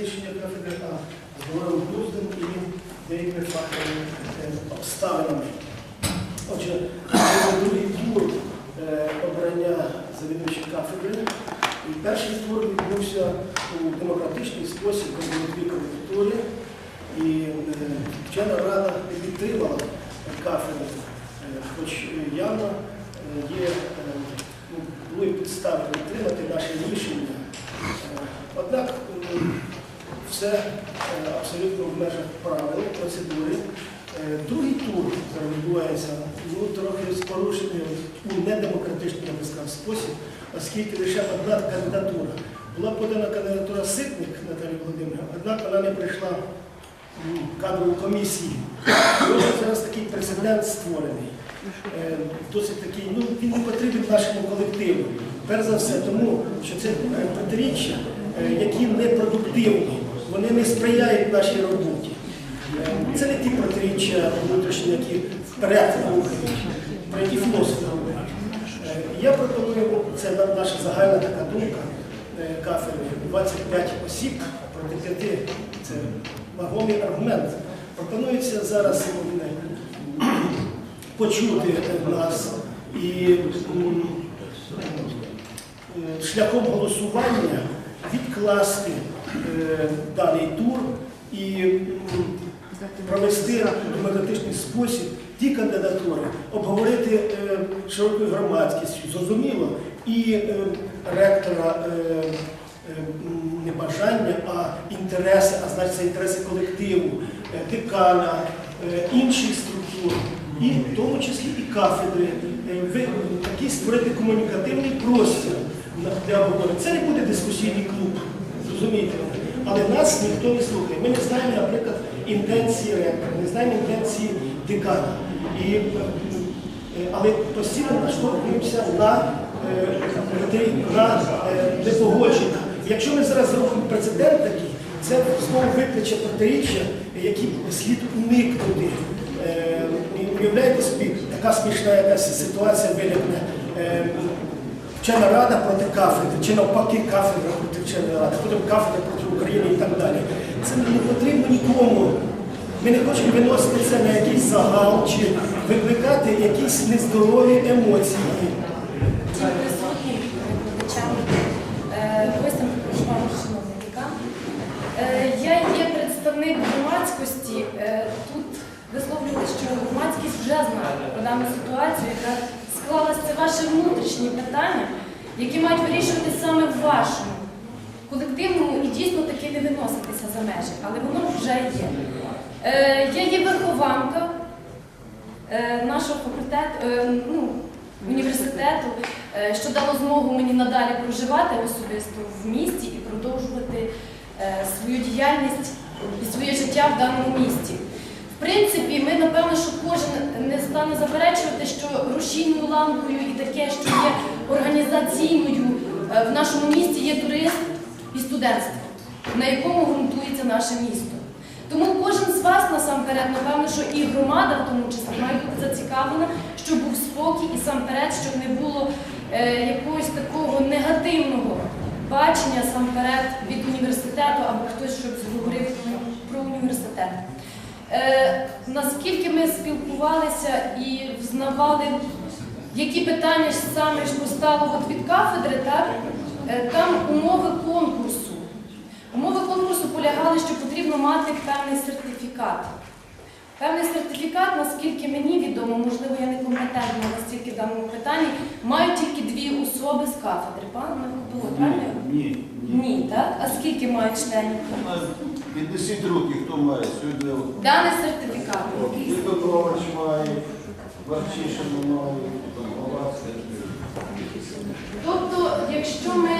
рішення кафедри, а здоровим глуздом і деякими фактами обставинами. Отже, другий тур е, обрання завідувача кафедри. І перший тур відбувся у демократичний спосіб дві кандидатури. І е, вчена рада підтримала кафедру, Е, хоч явно є, ну, були підстави підтримати наше рішення. Однак все е, абсолютно в межах правил, процедури. Е, Другий тур зараз відбувається ну, трохи з порушенням у недемократичний я би сказав, спосіб, оскільки лише одна кандидатура. Була подана кандидатура Ситник Наталії Володимирівни, однак вона не прийшла м, кадрову комісію. Зараз такий прецедент створений. Е, Досить такий, ну він не потрібен нашому колективу. Перш за все, тому що це протиріччя, які непродуктивні, вони не сприяють нашій роботі. Е, Це не ті протиріччя внутрішні, які вперед рухають, про які філософи говорять. Е, Я пропоную, це наша загальна така думка е, кафедри, 25 осіб проти 5 це вагомий аргумент. Пропонується зараз м, почути нас і е, шляхом голосування відкласти е, даний тур і провести в демократичний спосіб ті кандидатури, обговорити е, широкою громадськістю, зрозуміло, і е, ректора е, е, не бажання, а інтереси, а значить інтереси колективу, е, декана, е, інших структур, і в тому числі і кафедри, Е, такий створити комунікативний простір для обговорення. Це не буде дискусійний клуб, зрозумієте? Але нас ніхто не слухає. Ми не знаємо, наприклад, інтенції ректора, не знаємо інтенції декана. І, е, е, але постійно наштовхуємося на, е, на непогодження. Якщо ми зараз зробимо прецедент такий, це знову викличе протиріччя, які слід уникнути. Уявляєте собі, така смішна якась ситуація виникне. Вчена рада проти кафедри, чи навпаки кафедра проти вченої ради, потім кафедра проти України і так далі. Це не потрібно нікому. Ми не хочемо виносити це на якийсь загал чи викликати якісь нездорові емоції. Всім присутнім викладачам, гостям прошував шановний декан. Е, Я є представник громадськості. Е, Тут висловлювали, що громадськість вже знає про дану ситуацію, яка склалася це ваші внутрішні питання, які мають вирішуватися саме в вашому колективному і дійсно таки не виноситися за межі, але воно вже є. Е, Я є вихованка е, нашого факультету, е, ну, університету, е, що дало змогу мені надалі проживати особисто в місті і продовжувати е, свою діяльність і своє життя в даному місті. Принципі, ми напевно, що кожен не стане заперечувати, що рушійною лампою і таке, що є організаційною е, в нашому місті, є турист і студентство, на якому ґрунтується наше місто. Тому кожен з вас насамперед, напевно, що і громада в тому числі має бути зацікавлена, щоб був спокій і самперед, щоб не було е, якогось такого негативного бачення самперед від університету або хтось, щоб говорив про університет. Е, наскільки ми спілкувалися і взнавали, які питання саме ж постало от від кафедри, так? Е, там умови конкурсу. Умови конкурсу полягали, що потрібно мати певний сертифікат. Певний сертифікат, наскільки мені відомо, можливо, я не компетентна настільки в даному питанні, мають тільки дві особи з кафедри. Пан Микола, правильно? Ні, Ні, так? А скільки мають членів? Піднесіть руки, хто має сьогодні. Даний сертифікат. Вітович має, Варчишин має, Головацький. Тобто, якщо ми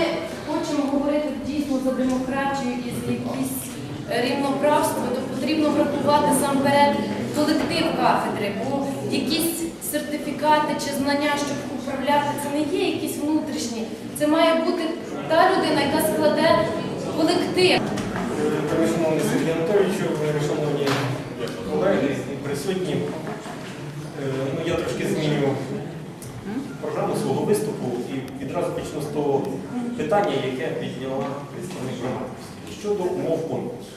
хочемо говорити дійсно за демократію і за якісь рівноправство, то потрібно врахувати сам перед колектив кафедри, бо якісь сертифікати чи знання, щоб управляти, це не є якісь внутрішні. Це має бути та людина, яка складе колектив. Ти Шановний Сергій Анатолійовичу, шановні колеги і присутні. Ну, я трошки зміню програму свого виступу і відразу почну з того питання, яке підняла представник громадськості щодо умов конкурсу.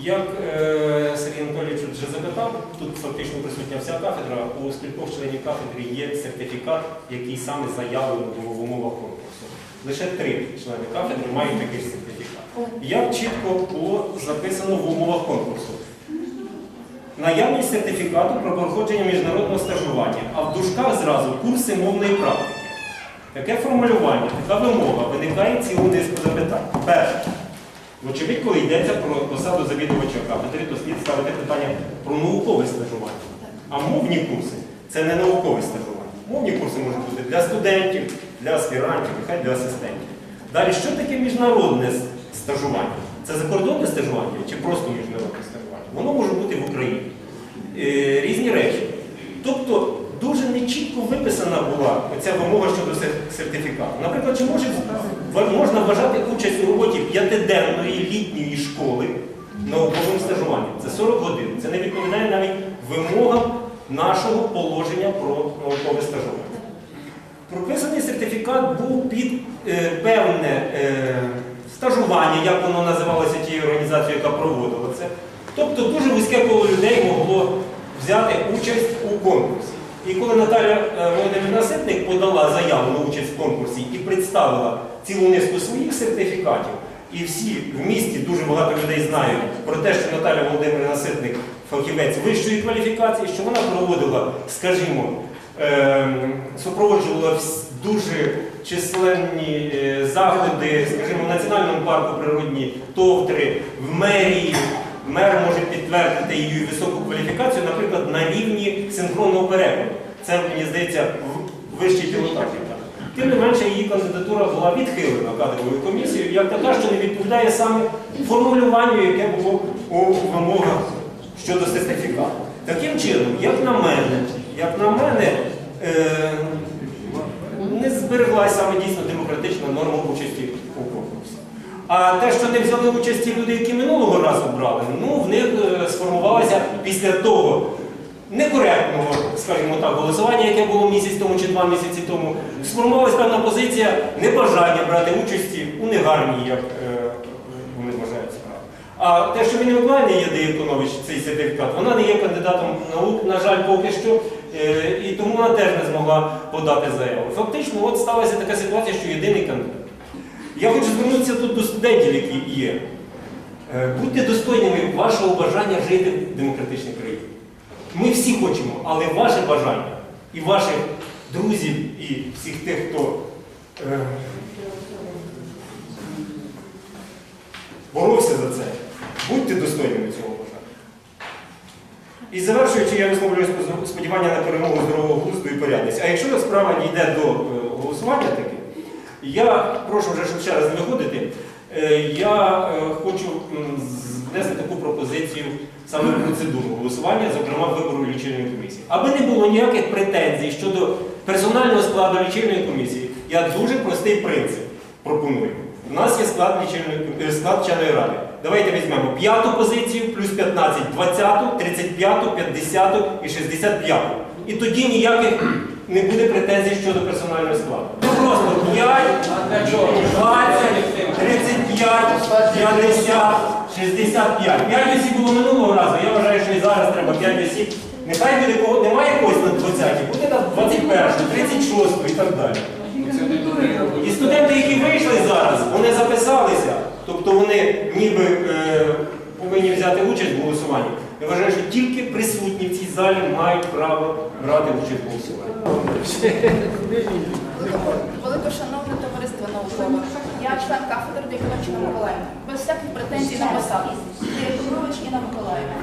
Як Сергій Анатолійович вже запитав, тут фактично присутня вся кафедра, у скількох членів кафедри є сертифікат, який саме заявлено в умовах конкурсу. Лише три члени кафедри мають такий сертифікат. Як чітко було записано в умовах конкурсу. Наявність сертифікату про проходження міжнародного стажування, а в дужках зразу курси мовної практики. Таке формулювання, така вимога виникає цілу низку запитань. Перше. Вочевидь, коли йдеться про посаду завідувача кафедри, то слід ставити питання про наукове стажування. А мовні курси це не наукове стажування. Мовні курси можуть бути для студентів, для аспірантів, нехай для асистентів. Далі, що таке міжнародне стажування? Це закордонне стажування чи просто міжнародне стажування? Воно може бути в Україні. Е, різні речі. Тобто дуже нечітко виписана була ця вимога щодо сертифікату. Наприклад, чи може, можна вважати участь у роботі п'ятиденної літньої школи науковим стажуванням? Це 40 годин. Це не відповідає навіть вимогам нашого положення про наукове стажування. Прописаний сертифікат був під е, певне е, стажування, як воно називалося тією організацією, яка проводила це. Тобто дуже вузьке коло людей могло взяти участь у конкурсі. І коли Наталя е, Володимирівна Ситник подала заяву на участь в конкурсі і представила цілу низку своїх сертифікатів, і всі в місті дуже багато людей знають про те, що Наталя Володимирівна Ситник фахівець вищої кваліфікації, що вона проводила, скажімо, ем, супроводжувала дуже численні е, заходи, скажімо, в Національному парку природні товтри, в мерії. Мер може підтвердити її високу кваліфікацію, наприклад, на рівні синхронного перекладу. Це, мені здається, вищий пілотаж. Тим не менше, її кандидатура була відхилена кадровою комісією, як така, що не відповідає саме формулюванню, яке було у вимогах щодо сертифікату. Таким чином, як на мене, як на мене, е, збереглася саме дійсно демократична норма участі у конкурсі. А те, що не взяли участь ті люди, які минулого разу брали, ну в них е, сформувалося після того некоректного, скажімо так, голосування, яке було місяць тому чи два місяці тому, сформувалася певна позиція небажання брати участі у негарній, як е, вони вважають справі. А те, що він Миколаївна є Деяконович, цей сертифікат, вона не є кандидатом наук, на жаль, поки що, і тому вона теж не змогла подати заяву. Фактично, от сталася така ситуація, що єдиний кандидат. Я хочу звернутися тут до студентів, які є. Е, Будьте достойними вашого бажання жити в демократичній країні. Ми всі хочемо, але ваше бажання і ваших друзів, і всіх тих, хто е, боровся за це, будьте достойними цього. І завершуючи, я висловлюю сподівання на перемогу здорового глузду і порядність. А якщо справа дійде до е, голосування таки, я прошу вже, щоб ще раз не виходити, е, я е, хочу внести таку пропозицію саме процедуру голосування, зокрема вибору лічильної комісії. Аби не було ніяких претензій щодо персонального складу лічильної комісії, я дуже простий принцип пропоную. У нас є склад лічильної склад ради. Давайте візьмемо п'яту позицію плюс 15, 20, 35, 50 і 65. І тоді ніяких не буде претензій щодо персонального складу. Ну просто 5, 20, 35, 50, 65. 5 осіб було минулого разу. Я вважаю, що і зараз треба 5 осіб. Нехай буде немає когось на 20, буде на 21, 36 і так далі. І студенти, які вийшли зараз, вони записалися, тобто вони ніби е, повинні взяти участь в голосуванні. Я вважаю, що тільки присутні в цій залі мають право брати участь в голосуванні. Великошановне товариство наукове. Я член кафедри Дяконович Інна Миколаївна. Без всяких претензій на посаду. Дяконович Інна Миколаївна.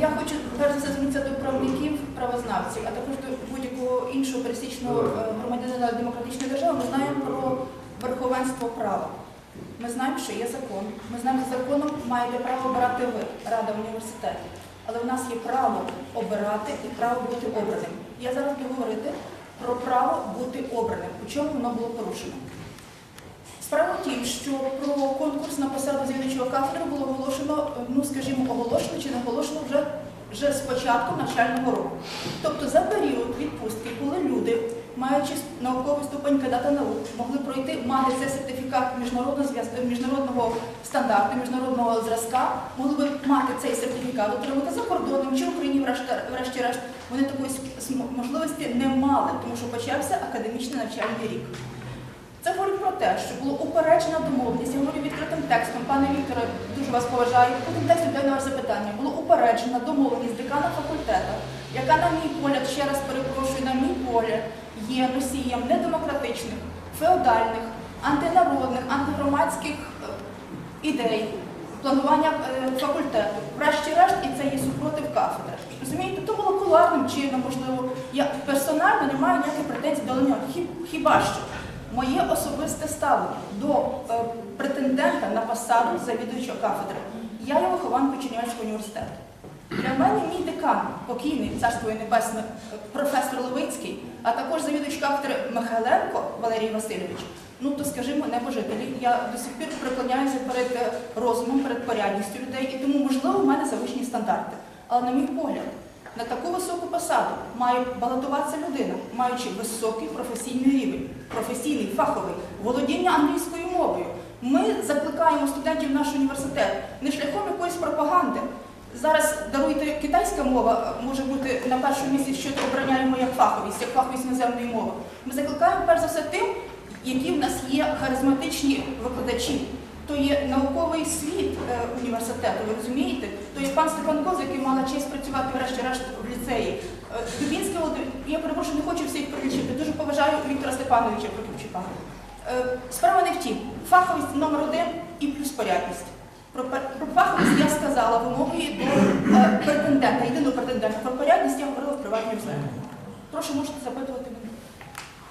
Я хочу перш за все звернутися до правників, правознавців, а також до будь-якого іншого пересічного е, громадянина демократичної держави. Ми знаємо про верховенство права. Ми знаємо, що є закон. Ми знаємо, що законом маєте право обирати ви, Рада університетів. Але в нас є право обирати і право бути обраним. Я зараз буду говорити про право бути обраним. У чому воно було порушено? Справа в тім, що про конкурс на посаду завідувачого кафедри було оголошено, ну скажімо, оголошено чи не оголошено вже, вже з початку навчального року. Тобто за період відпустки, коли люди, маючи науковий ступень кандидата наук, могли пройти, мати цей сертифікат міжнародного зв'яз- міжнародного стандарту, міжнародного зразка, могли б мати цей сертифікат, отримати за кордоном чи в Україні, врешті- врешті-решт, вони такої можливості не мали, тому що почався академічний навчальний рік. Це говорить про те, що було упереджена домовленість, я говорю відкритим текстом, пане Вікторе, дуже вас поважаю, відкритим текстом для ваше запитання. Було упереджена домовленість декана факультету, яка, на мій погляд, ще раз перепрошую, на мій погляд, є носієм недемократичних, феодальних, антинародних, антигромадських е, ідей, планування е, факультету. Врешті-решт, і це є супротив кафедри. Розумієте, то було кулуарним чином, можливо. Я персонально не маю ніяких претензій до нього. Хіба що моє особисте ставлення до е, претендента на посаду завідувача кафедри. Я є вихованкою Чернівецького університету. Для мене мій декан, покійний царство небесне, професор Левицький, а також завідувач кафедри Михайленко Валерій Васильович. Ну то скажімо, небожителі. Я до сих пір преклоняюся перед е, розумом, перед порядністю людей, і тому, можливо, в мене завищені стандарти. Але на мій погляд, на таку високу посаду має балотуватися людина, маючи високий професійний рівень, професійний, фаховий, володіння англійською мовою. Ми закликаємо студентів нашого університету не шляхом якоїсь пропаганди. Зараз даруйте китайська мова е, може бути на першому місці, що обороняємо як фаховість, як фаховість іноземної мови. Ми закликаємо перш за все тим, які в нас є харизматичні викладачі. То є науковий світ е, університету, ви розумієте? То є пан Степан Коз, який мала честь працювати врешті-решт в ліцеї. Е, Дубінський я перепрошую, не хочу всіх перелічити. Дуже поважаю Віктора Степановича Прокопчука. Е, Справа не в тім. Фаховість номер один і плюс порядність. Про, про фаховість я сказала вимоги до е, претендента, єдиного претендента. Про порядність я говорила в приватній розмові. Прошу, можете запитувати мене.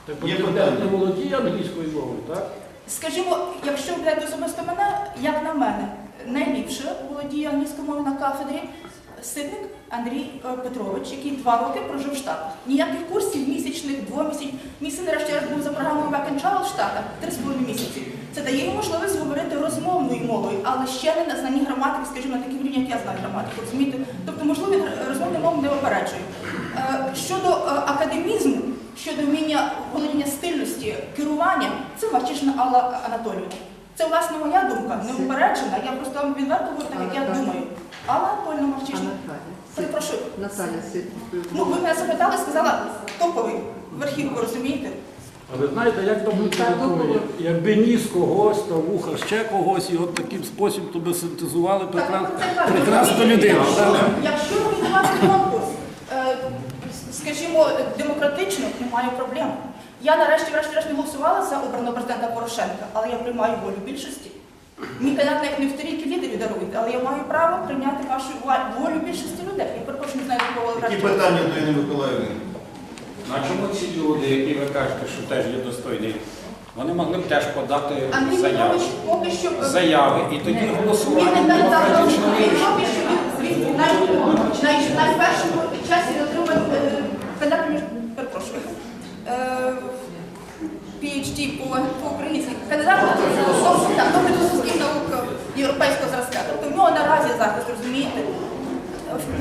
Так Є претенденти питання? володіє англійською мовою, так? Скажімо, якщо ви берете особисто мене, як на мене, найліпше володіє англійською мовою на кафедрі Ситник Андрій е, Петрович, який два роки прожив в Штатах. Ніяких курсів місячних, двомісячних. Мій син нарешті раз був за програмою Back and Child в Штатах три з половиною місяці. Це дає йому можливість говорити розмовною мовою, але ще не на знанні граматики, скажімо, на такому рівні, як я знаю граматику. Розумієте? Тобто, можливо, він розмовну мову не опереджує. Е, Щодо е, академізму, щодо вміння володіння стильності, керування, це Марчишина Алла Анатоліївна. Це, власне, моя думка, не упереджена. Я просто вам відверто говорю так, як я думаю. Алла Марчишина. Перепрошую. Наталя Ну, ви мене запитали, сказала топовий верхівку, розумієте? А ви знаєте, як то буде? Якби ніс когось, то вуха ще когось, і от таким спосіб то би синтезували прекрас- прекрасну людину. Якщо, організувати конкурс, е, скажімо, демократично, немає проблем. Я нарешті врешті-решт не голосувала за обраного президента Порошенка, але я приймаю волю більшості. Кандидат навіть не в торійки лідерів даруєте, але я маю право прийняти вашу ва- волю більшості людей. Я перепрошую, не знаю, кого ви Які питання до Інни Миколаївни? Ну, а чому ці люди, які ви кажете, що теж є достойні, вони могли б теж подати Андрій заяви, Петрович поки що заяви і тоді на демократично він поки що він- він на на- на першому часі отримав е, кандидат між перепрошую. е, PhD по, по українськи. Кандидат доктор філософських наук європейського зразка. Тобто в нього наразі захист, розумієте?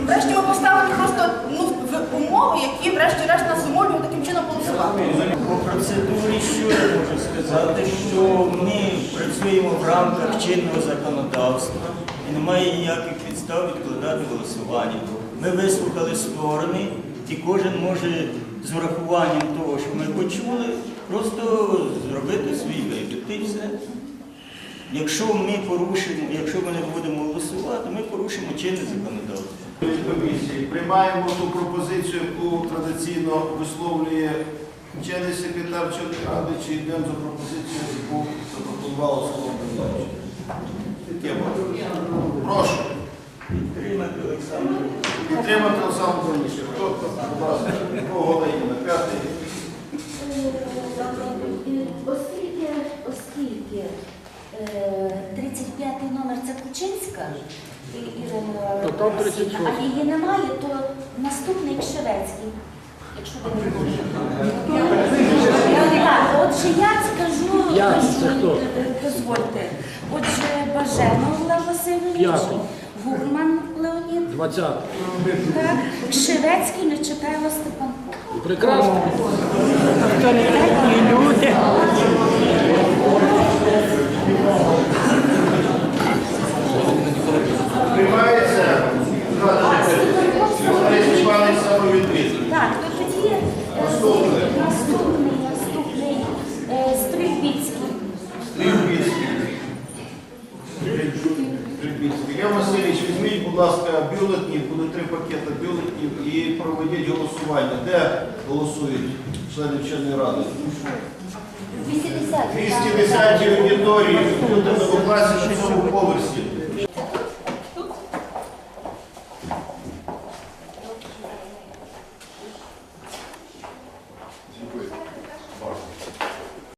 Врешті ми поставили просто ну, в умови, які врешті-решт нас умовлюють таким чином голосувати. По процедурі що я можу сказати, що ми працюємо в рамках чинного законодавства і немає ніяких підстав відкладати голосування. Ми вислухали сторони, і кожен може з врахуванням того, що ми почули, просто зробити свій вибір. І все. Якщо ми порушимо, якщо ми не будемо голосувати, ми порушимо чинне законодавство. комісії приймаємо ту пропозицію, яку традиційно висловлює вчений секретар вченої ради, чи йдемо за пропозицію, яку запропонувало слово. Прошу Підтримати Олександр. підтримати Олександру. Хто? Будь ласка, кого дає на п'ятий? Оскільки, оскільки е, 35 номер це Кучинська Ірина То там Васильівна, 36. а її немає, то наступний Кшевецький, якщо ви не. Так, Отже, я скажу. П'ятий, це хто? е, е, дозвольте. Отже, Баженов Олег Васильович, П'ятий. Гурман Леонід, 20. так, Кширецький Нечитайло Степанко. Прекрасно. І люди. Приймається Борис Іванович самовідвід. Так, то тоді е, Наступний. наступний, наступний е, Стрільбіцький. Стрільбіцький. Стрільбіцький. Я Васильович, візьміть, будь ласка, бюлетні, буде три пакети бюлетнів і проведіть голосування. Де голосують члени вченої ради? 210. 210 аудиторії, в класі на цьому